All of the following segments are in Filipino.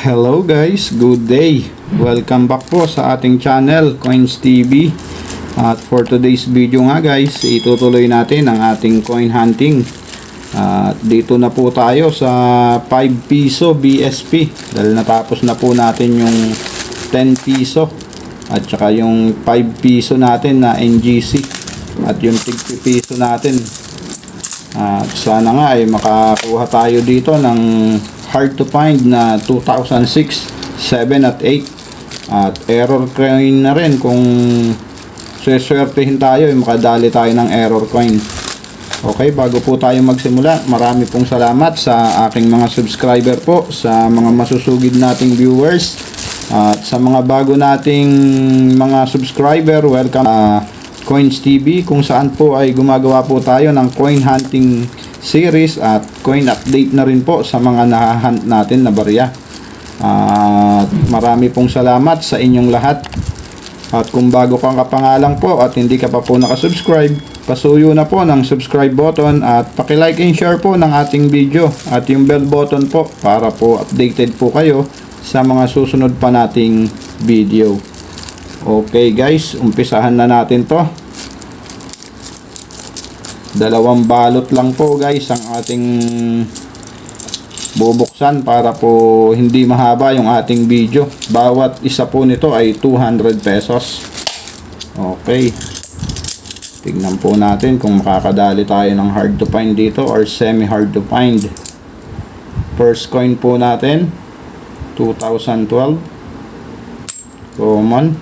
Hello guys, good day. Welcome back po sa ating channel, Coins TV. At for today's video nga guys, itutuloy natin ang ating coin hunting. At dito na po tayo sa 5 piso BSP. Dahil natapos na po natin yung 10 piso. At saka yung 5 piso natin na NGC. At yung 60 piso natin. At sana nga ay makakuha tayo dito ng hard to find na 2006, 7 at 8. At error coin na rin kung sweswertehin tayo, ay makadali tayo ng error coin. Okay, bago po tayo magsimula, marami pong salamat sa aking mga subscriber po, sa mga masusugid nating viewers, at sa mga bago nating mga subscriber, welcome sa Coins TV kung saan po ay gumagawa po tayo ng coin hunting series at coin update na rin po sa mga nahahunt natin na barya. At marami pong salamat sa inyong lahat. At kung bago kang kapangalang po at hindi ka pa po nakasubscribe, pasuyo na po ng subscribe button at pakilike and share po ng ating video at yung bell button po para po updated po kayo sa mga susunod pa nating video. Okay guys, umpisahan na natin to. Dalawang balot lang po guys ang ating bubuksan para po hindi mahaba yung ating video. Bawat isa po nito ay 200 pesos. Okay. Tignan po natin kung makakadali tayo ng hard to find dito or semi hard to find. First coin po natin 2012 common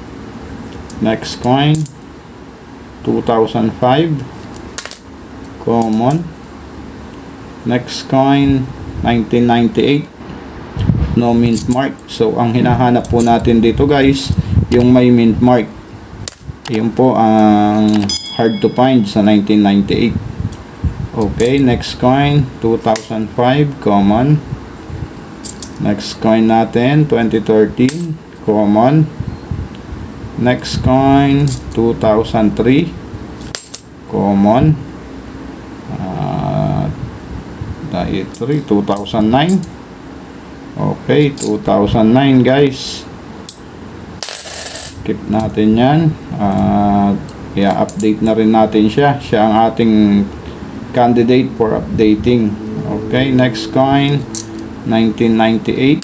next coin 2005 common. Next coin 1998 no mint mark. So ang hinahanap po natin dito guys yung may mint mark. Yun po ang hard to find sa 1998 okay next coin 2005 common. Next coin natin 2013 common. Next coin 2003 common uh, 3 2009 okay 2009 guys. Keep natin yan. At i-update na rin natin siya. Siya ang ating candidate for updating. Okay next coin 1998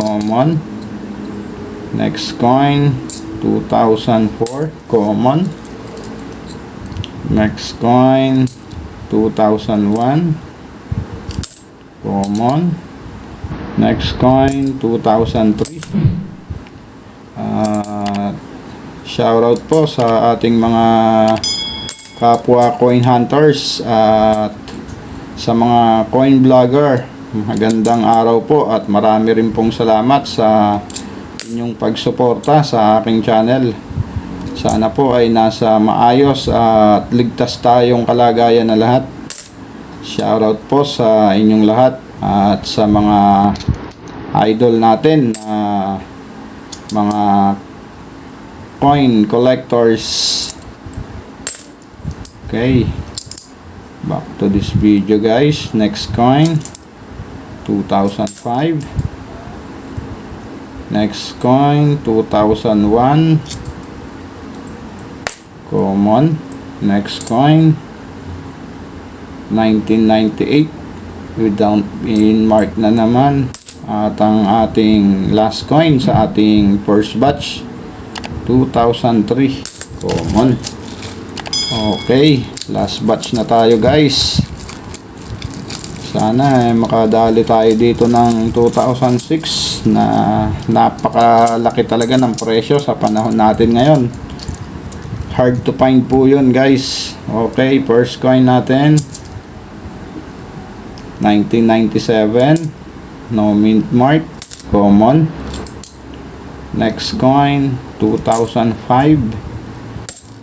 common next coin 2004 common next coin 2001 common next coin 2003 uh, shout out po sa ating mga kapwa coin hunters at sa mga coin vlogger. Magandang araw po at marami rin pong salamat sa inyong pagsuporta sa aking channel. Sana po ay nasa maayos at ligtas tayong kalagayan na lahat shoutout po sa inyong lahat at sa mga idol natin na mga coin collectors. Okay. Back to this video guys. Next coin. 2005 next coin 2001 common. Next coin 1998 without in mark na naman at ang ating last coin sa ating first batch 2003 common okay last batch na tayo guys. Sana eh, makadali tayo dito ng 2006 na napakalaki talaga ng presyo sa panahon natin ngayon. Hard to find po yun guys. Okay first coin natin 1997 no mint mark. Common. Next coin 2005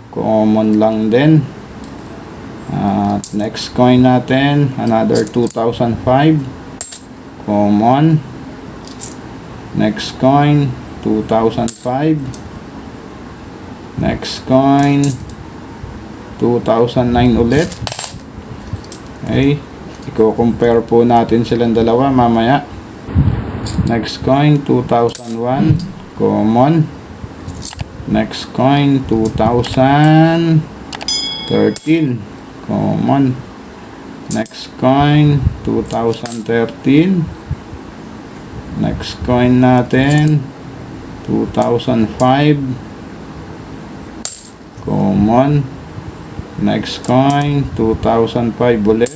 common lang din. At next coin natin another 2005 common. Next coin 2005 next coin 2009 ulit. Okay i-compare po natin silang dalawa mamaya. Next coin 2001 common. Next coin 2013 common. Next coin 2013 Next coin natin 2005 common. Next coin 2005 ulit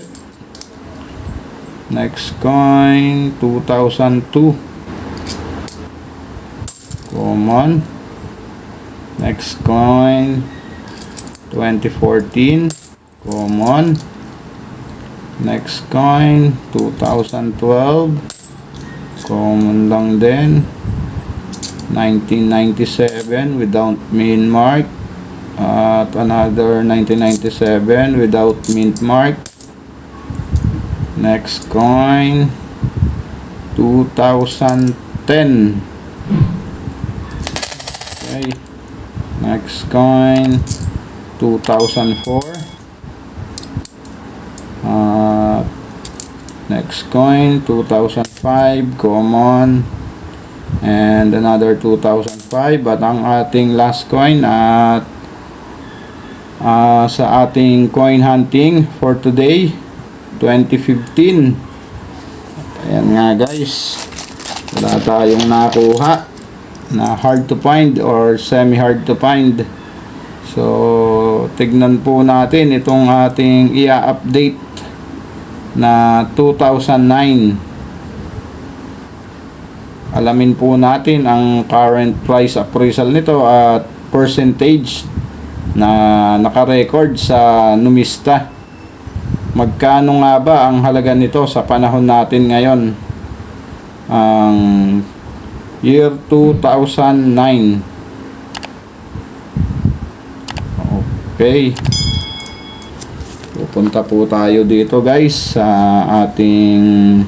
Next coin 2002 common Next coin 2014 common Next coin 2012 common lang din. 1997 without mint mark. At another 1997 without mint mark next coin. 2010 okay. Next coin. 2004 uh, next coin 2005 common and another 2005 at ang ating last coin at ah, sa ating coin hunting for today 2015 ayan nga guys. Wala tayong nakuha na hard to find or semi hard to find. So tignan po natin itong ating i-update na 2009 alamin po natin ang current price appraisal nito at percentage na nakarecord sa numista magkano nga ba ang halaga nito sa panahon natin ngayon? Ang year 2009 okay. Pupunta po tayo dito guys sa ating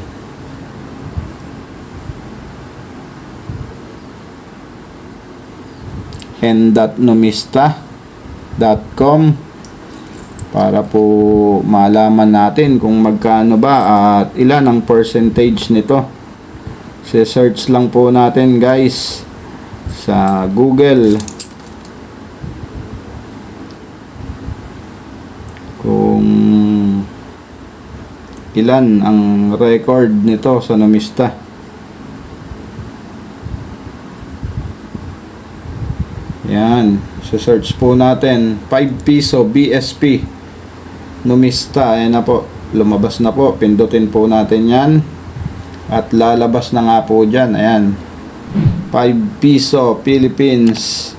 n.numista.com para po malaman natin kung magkano ba at ilan ang percentage nito. Se-search lang po natin guys sa Google kung ilan ang record nito sa numista. Yan. So, search po natin. 5 piso BSP. Numista. Ayan na po. Lumabas na po. Pindutin po natin yan. At lalabas na nga po dyan. Ayan. 5 piso Philippines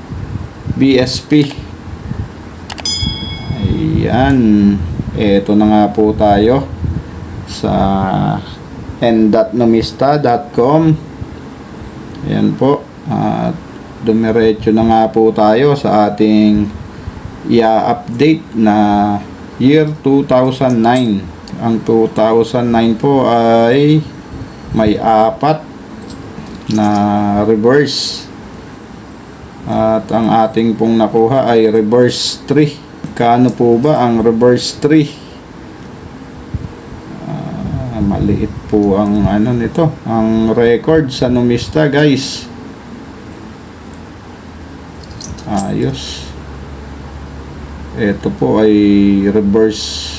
BSP. Ayan. Ito na nga po tayo sa n.numista.com Ayan po. At dumiretso na nga po tayo sa ating i-update na year 2009. Ang 2009 po ay may apat na reverse. At ang ating pong nakuha ay reverse 3. Kano po ba ang reverse 3? Ah, maliit po ang ano nito, ang record sa numista guys. Ayos. Ito po ay reverse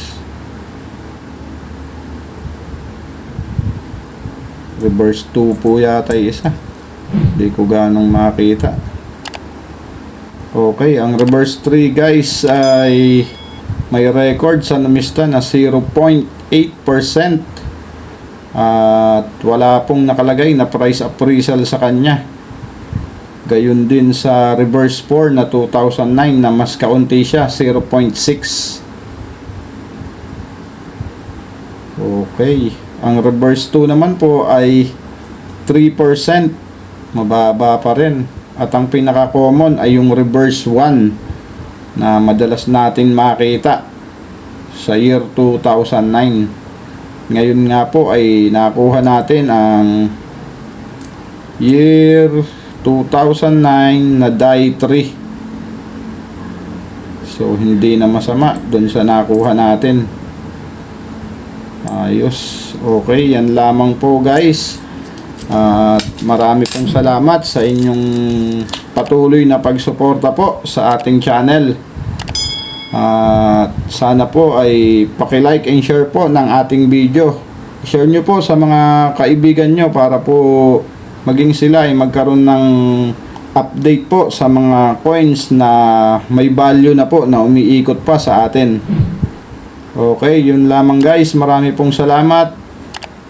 reverse 2 po yata isa. Hindi ko ganong makita. Okay, ang reverse 3 guys ay may record sa numista na 0.8% at wala pong nakalagay na price appraisal sa kanya. Gayun din sa reverse 4 na 2009 na mas kaunti siya, 0.6. Okay. Ang reverse 2 naman po ay 3%. Mababa pa rin. At ang pinaka-common ay yung reverse 1 na madalas natin makita sa year 2009. Ngayon nga po ay nakuha natin ang year 2009 na die 3. So hindi na masama doon sa nakuha natin. Ayos. Okay, yan lamang po guys. At marami pong salamat sa inyong patuloy na pagsuporta po sa ating channel. At sana po ay paki-like and share po ng ating video. Share nyo po sa mga kaibigan nyo para po maging sila ay magkaroon ng update po sa mga coins na may value na po na umiikot pa sa atin. Okay, yun lamang guys. Marami pong salamat.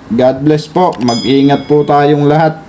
God bless po. Mag-ingat po tayong lahat.